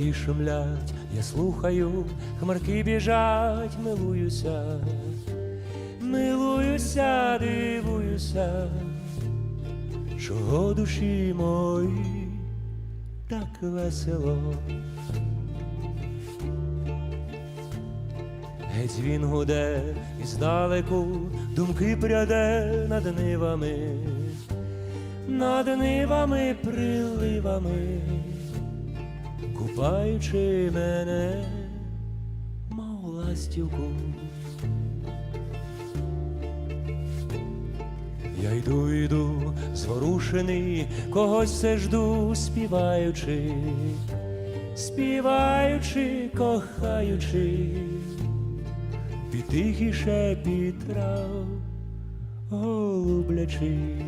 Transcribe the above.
гаї шумлять, я слухаю, хмарки біжать, милуюся, милуюся, дивуюся, чого душі мої так весело. Геть він гуде і здалеку думки пряде над нивами, над нивами приливами, купаючи мене, мов ластівку. Я йду, йду, зворушений, когось все жду, співаючи, співаючи, кохаючи, під тихий шепіт трав голублячий.